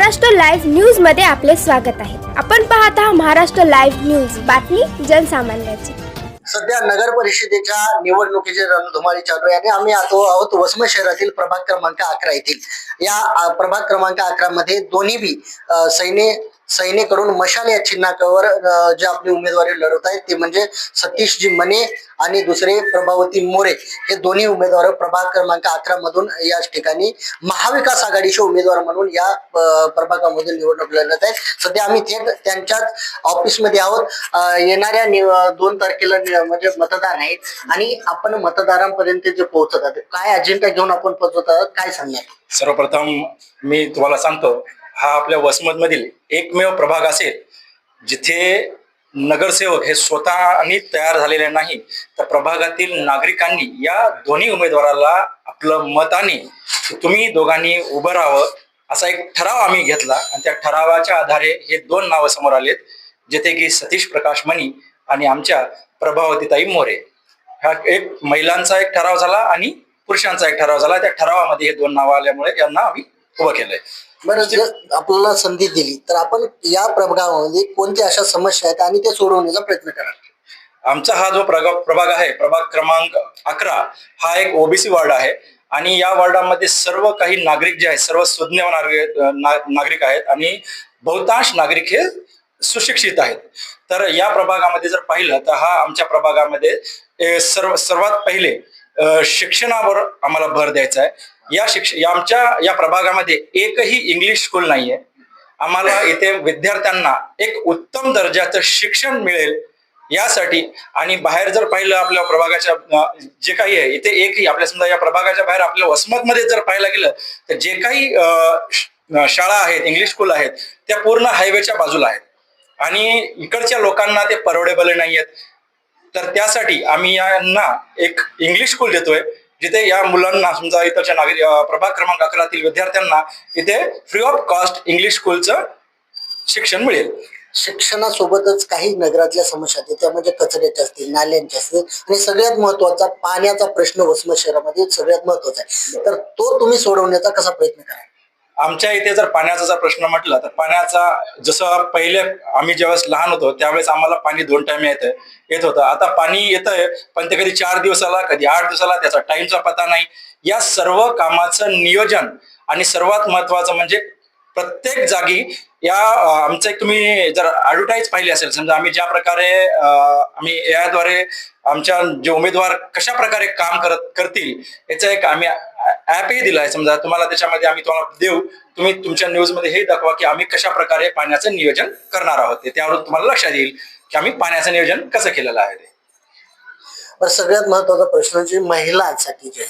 Maharashtra live न्यूजमध्ये आपले स्वागत आहे. आपण पाहत आहात महाराष्ट्र लाईव्ह न्यूज. बातमी जनसामान्याची. सध्या नगर परिषदेच्या निवडणुकीची रणधुमाळी चालू आहे आणि आम्ही आतो आहोत वसमत शहरातील प्रभाग क्रमांक अकरा येथील. या प्रभाग क्रमांक अकरा मध्ये दोन्ही बी सैन्य सैनेकडून मशाल या चिन्हावर जे आपली उमेदवारी लढवत आहेत ते म्हणजे सतीशजी मने आणि दुसरे प्रभावती मोरे हे दोन्ही उमेदवार प्रभाग क्रमांक अकरा मधून याच ठिकाणी महाविकास आघाडीचे उमेदवार म्हणून या प्रभागामधून निवडणूक लढत आहेत. सध्या आम्ही थेट त्यांच्याच ऑफिसमध्ये आहोत. येणाऱ्या दोन तारखेला म्हणजे मतदान आहेत आणि आपण मतदारांपर्यंत जे पोहोचत आहोत काय अजेंडा घेऊन आपण पोहोचत आहोत काय सांगणार? सर्वप्रथम मी तुम्हाला सांगतो हा आपल्या वसमतमधील एकमेव प्रभाग असेल जिथे नगरसेवक हे स्वतःनी तयार झालेले नाही तर प्रभागातील नागरिकांनी या दोन्ही उमेदवाराला आपलं मताने तुम्ही दोघांनी उभं राहावं असा एक ठराव आम्ही घेतला. आणि त्या ठरावाच्या आधारे हे दोन नावं समोर आलेत जेथे की सतीश प्रकाश मणी आणि आमच्या प्रभावतीताई मोरे. हा एक महिलांचा एक ठराव झाला आणि पुरुषांचा एक ठराव झाला. त्या ठरावामध्ये हे दोन नावं आल्यामुळे यांना आम्ही उभं केलंय. बरं जर आपल्याला संधी दिली तर आपण या प्रभागामध्ये कोणत्या अशा समस्या आहेत आणि ते सोडवण्याचा प्रयत्न करा आमचा हा जो प्रभाग प्रभाग आहे प्रभाग क्रमांक अकरा हा एक ओबीसी वॉर्ड आहे. आणि या वॉर्डामध्ये सर्व काही नागरिक जे आहेत सर्व सुज्ञ नागरिक नागरिक आहेत आणि बहुतांश नागरिक हे सुशिक्षित आहेत. तर या प्रभागामध्ये जर पाहिलं तर हा आमच्या प्रभागामध्ये सर्व सर्वात पहिले शिक्षणावर आम्हाला भर द्यायचा आहे. या शिक्ष या आमच्या या प्रभागामध्ये एकही इंग्लिश स्कूल नाहीये. आम्हाला इथे विद्यार्थ्यांना एक उत्तम दर्जाचं शिक्षण मिळेल यासाठी. आणि बाहेर जर पाहिलं आपल्या प्रभागाच्या जे काही आहे इथे एकही आपल्या समजा या प्रभागाच्या बाहेर आपल्या वसमतमध्ये जर पाहायला गेलं तर जे काही श- शाळा आहेत इंग्लिश स्कूल आहेत त्या पूर्ण हायवेच्या बाजूला आहेत. आणि इकडच्या लोकांना ते परवडेबल नाही आहेत तर त्यासाठी आम्ही यांना एक इंग्लिश स्कूल देतोय. जिथे या मुलांना समजा इतरच्या नागरिक प्रभाग क्रमांक अकरातील विद्यार्थ्यांना इथे फ्री ऑफ कॉस्ट इंग्लिश स्कूलचं शिक्षण मिळेल. शिक्षणासोबतच काही नगरातल्या समस्या आहेत. त्या म्हणजे कचऱ्याच्या असतील नाल्यांच्या असतील आणि सगळ्यात महत्त्वाचा पाण्याचा प्रश्न वसमत शहरामध्ये सगळ्यात महत्त्वाचा आहे. तर तो तुम्ही सोडवण्याचा कसा प्रयत्न करा आमच्या इथे जर पाण्याचा जर प्रश्न म्हटला तर पाण्याचा जसं पहिले आम्ही ज्यावेळेस लहान होतो त्यावेळेस आम्हाला पाणी दोन टाइम येत येत होतं. आता पाणी येतंय पण ते कधी चार दिवसाला कधी आठ दिवसाला त्याचा टाइमचा पता नाही. या सर्व कामाचं नियोजन आणि सर्वात महत्वाचं म्हणजे प्रत्येक जागी या आमचं तुम्ही जर ऍडव्हर्टाईज पाहिली असेल समजा आम्ही ज्या प्रकारे आम्ही याद्वारे आमच्या जे उमेदवार कशा प्रकारे काम करत करतील याचा एक आम्ही ऍपही दिला आहे समजा तुम्हाला त्याच्यामध्ये आम्ही तुम्हाला देऊ तुम्ही तुमच्या न्यूजमध्ये हे दाखवा की आम्ही कशा प्रकारे पाण्याचं नियोजन करणार आहोत. ते त्यावरून तुम्हाला लक्षात येईल की आम्ही पाण्याचं नियोजन कसं केलेलं आहे ते. सगळ्यात महत्त्वाचा प्रश्न जे महिलांसाठी जे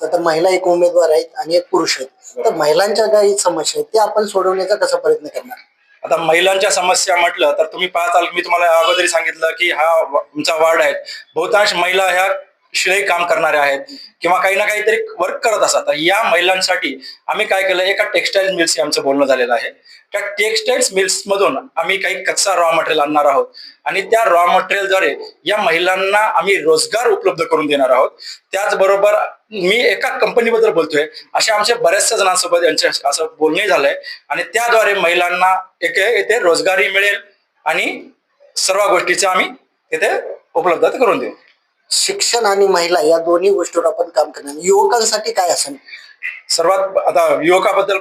आता महिला एक उमेदवार आहेत आणि एक पुरुष आहेत. तर महिलांच्या काही समस्या आहेत त्या आपण सोडवण्याचा कसा प्रयत्न करणार? आता महिलांच्या समस्या म्हटलं तर तुम्ही पाहताल मी तुम्हाला अगोदरी सांगितलं की हा आमचा वार्ड आहे. बहुतांश महिला ह्या शिलाई काम करणाऱ्या आहेत किंवा काही ना काहीतरी वर्क करत असतात. या महिलांसाठी आम्ही काय केलं एका टेक्स्टाईल मिल्स आमचं बोलणं झालेलं आहे. त्या टेक्स्टाईल्स मिल्स मधून आम्ही काही कच्चा रॉ मटेरियल आणणार आहोत आणि त्या रॉ मटेरियलद्वारे या महिलांना आम्ही रोजगार उपलब्ध करून देणार आहोत. त्याचबरोबर मी एका कंपनीबद्दल बोलतोय. अशा आमच्या बऱ्याचशा जणांसोबत यांच्या असं बोलणे झालंय आणि त्याद्वारे महिलांना एक येथे रोजगारही मिळेल आणि सर्व गोष्टीचं आम्ही तिथे उपलब्ध करून देऊ. शिक्षण आणि महिला या दोन्ही गोष्टीवर आपण काम करणार. युवकांसाठी काय असेल? सर्वात आता युवकाबद्दल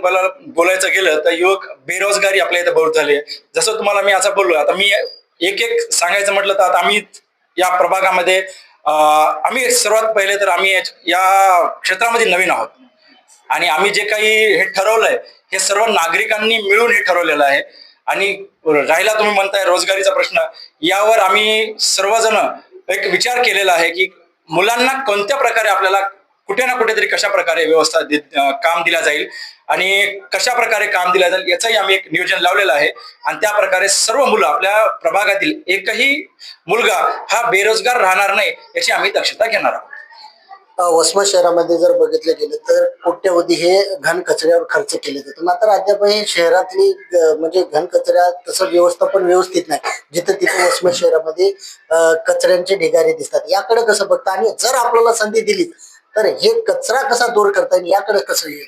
बोलायचं गेलं तर युवक बेरोजगारी आपल्या इथे बहुत झाली आहे. जसं तुम्हाला मी असं बोललो आता मी एक एक सांगायचं म्हटलं तर आता आम्ही या प्रभागामध्ये आम्ही सर्वात पहिले तर आम्ही या क्षेत्रामध्ये नवीन आहोत. आणि आम्ही जे काही हे ठरवलंय हे सर्व नागरिकांनी मिळून हे ठरवलेलं आहे. आणि राहिला तुम्ही म्हणताय रोजगारीचा प्रश्न. यावर आम्ही सर्वजण एक विचार केलेला आहे की मुलांना कोणत्या प्रकारे आपल्याला कुठे ना कुठेतरी कशा प्रकारे व्यवस्था काम दिला जाईल आणि कशा प्रकारे काम दिलं जाईल याचंही आम्ही एक नियोजन लावलेलं आहे. आणि त्या प्रकारे सर्व मुलं आपल्या प्रभागातील एकही मुलगा हा बेरोजगार राहणार नाही याची आम्ही दक्षता घेणार आहोत. वसमत शहरामध्ये जर बघितलं गेलं तर कोट्यवधी हे घन कचऱ्यावर खर्च केले जातो मात्र अद्यापही शहरातली म्हणजे घन कचऱ्या तसं व्यवस्थापन व्यवस्थित नाही. जिथं तिथे वसमत शहरामध्ये कचऱ्यांचे ढिगारे दिसतात. याकडे कसं बघता? आणि जर आपल्याला संधी दिली तर हे कचरा कसा दूर करता येईल? याकडे कसं येईल?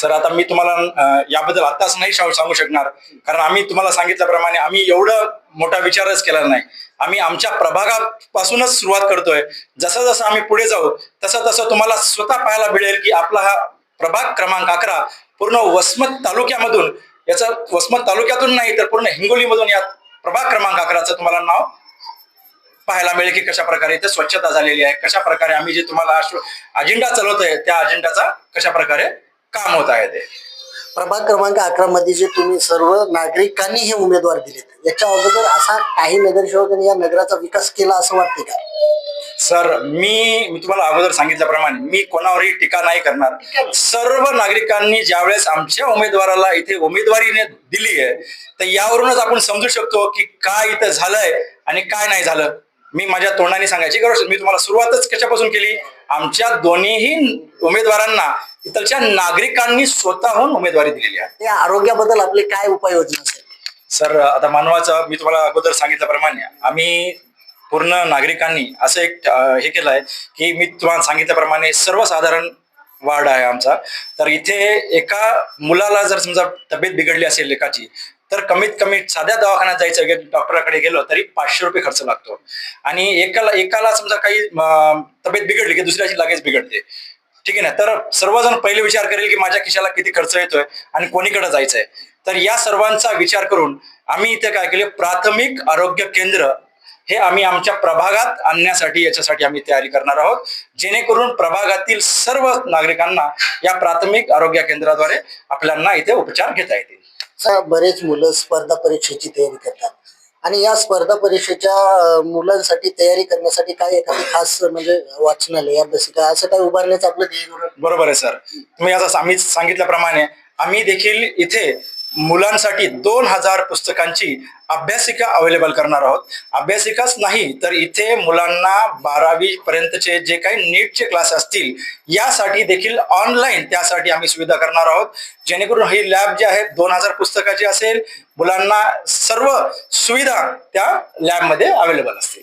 सर आता मी तुम्हाला याबद्दल आताच नाही सांगू सांगू शकणार. कारण आम्ही तुम्हाला सांगितल्याप्रमाणे आम्ही एवढं मोठा विचारच केला नाही. आम्ही आमच्या प्रभागापासूनच सुरुवात करतोय. जसं जसं आम्ही पुढे जाऊ तसं तसं तुम्हाला स्वतः पाहायला मिळेल की आपला हा प्रभाग क्रमांक अकरा पूर्ण वसमत तालुक्यामधून याचा वसमत तालुक्यातून नाही तर पूर्ण हिंगोलीमधून या प्रभाग क्रमांक अकराचं तुम्हाला नाव पाहायला मिळेल की कशा प्रकारे इथे स्वच्छता झालेली आहे कशा प्रकारे आम्ही जे तुम्हाला अजेंडा चालवतोय त्या अजेंडाचा कशा प्रकारे काम होत आहे ते. प्रभाग क्रमांक अकरा मध्ये जे तुम्ही सर्व नागरिकांनी हे उमेदवार दिलेत याच्या अगोदर असा काही नगरसेवकांनी या नगराचा विकास केला असं वाटते का? सर मी मी तुम्हाला अगोदर सांगितल्याप्रमाणे मी कोणावरही टीका नाही करणार. सर्व नागरिकांनी ज्यावेळेस आमच्या उमेदवाराला इथे उमेदवारीने दिली आहे तर यावरूनच आपण समजू शकतो की काय इथं झालंय आणि काय नाही झालं. मी माझ्या तोंडाने सांगायची गरज. मी तुम्हाला सुरुवातच कशापासून केली? आमच्या दोन्हीही उमेदवारांना इथलच्या नागरिकांनी स्वतःहून उमेदवारी दिलेली आहे. या आरोग्याबद्दल आपले काय उपाययोजना असेल? सर आता मानवाचं मी तुम्हाला अगोदर सांगितल्याप्रमाणे आम्ही पूर्ण नागरिकांनी असं एक अं, हे केलं आहे की मी तुम्हाला सांगितल्याप्रमाणे सर्वसाधारण वार्ड आहे आमचा. तर इथे एका मुलाला जर समजा तब्येत बिघडली असेल एकाची तर कमीत कमी साध्या दवाखान्यात जायचं गे- डॉक्टराकडे गेलो तरी पाचशे रुपये खर्च लागतो. आणि एकाला एकाला समजा काही अं, तब्येत बिघडली की दुसऱ्याची लगेच बिघडते. ठीक आहे ना? तर सर्वजण पहिले विचार करेल की माझ्या खिशाला किती खर्च येतोय आणि कोणीकडे जायचंय. तर या सर्वांचा विचार करून आम्ही इथे काय केले? प्राथमिक आरोग्य केंद्र हे आम्ही आमच्या प्रभागात आणण्यासाठी याच्यासाठी आम्ही तयारी करणार आहोत. जेणेकरून प्रभागातील सर्व नागरिकांना या प्राथमिक आरोग्य केंद्राद्वारे आपल्याला इथे उपचार घेता येतील. बरेच मुलं स्पर्धा परीक्षेची तयारी करतात. आणि या स्पर्धा परीक्षेच्या मुलांसाठी तयारी करण्यासाठी काय एखादी खास म्हणजे वाचनालय अभ्यासिका असं काय उभारण्याचं आपलं ध्येय धोरण? बरोबर आहे सर तुम्ही आता आम्ही सांगितल्याप्रमाणे आम्ही देखील इथे मुलांसाठी दोन हजार पुस्तकांची अभ्यासिका अवेलेबल करणार आहोत. अभ्यासिकाच नाही तर इथे मुलांना बारावी पर्यंतचे जे काही नीटचे क्लास असतील यासाठी देखील ऑनलाईन त्यासाठी आम्ही सुविधा करणार आहोत. जेणेकरून ही लॅब जी आहे दोन हजार पुस्तकाची असेल मुलांना सर्व सुविधा त्या लॅबमध्ये अवेलेबल असतील.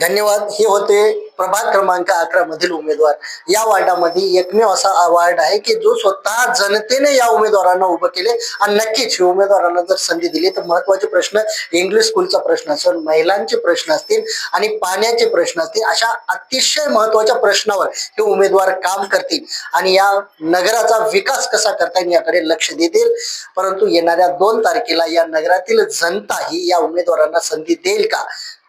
धन्यवाद. हे होते प्रभाग क्रमांक अकरा मधील उमेदवार. या वार्डामध्ये एकमेव असा वार्ड आहे की जो स्वतः जनतेने या उमेदवारांना उभं केले आणि नक्कीच हे उमेदवारांना जर संधी दिली तर महत्त्वाचे प्रश्न इंग्लिश स्कूलचा प्रश्न असेल महिलांचे प्रश्न असतील आणि पाण्याचे प्रश्न असतील अशा अतिशय महत्त्वाच्या प्रश्नावर हे उमेदवार काम करतील आणि या नगराचा विकास कसा करता येईल याकडे लक्ष देतील. परंतु येणाऱ्या दोन तारखेला या नगरातील जनता ही या उमेदवारांना संधी देईल का?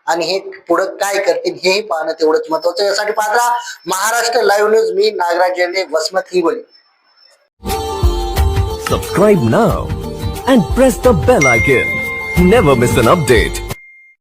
आणि हे पुढं काय करतील हेही पाहणं तेवढंच महत्वाचं. यासाठी पाहता Maharashtra live news me Nagraj Jende Vasmat Hingoli subscribe now and press the bell icon never miss an update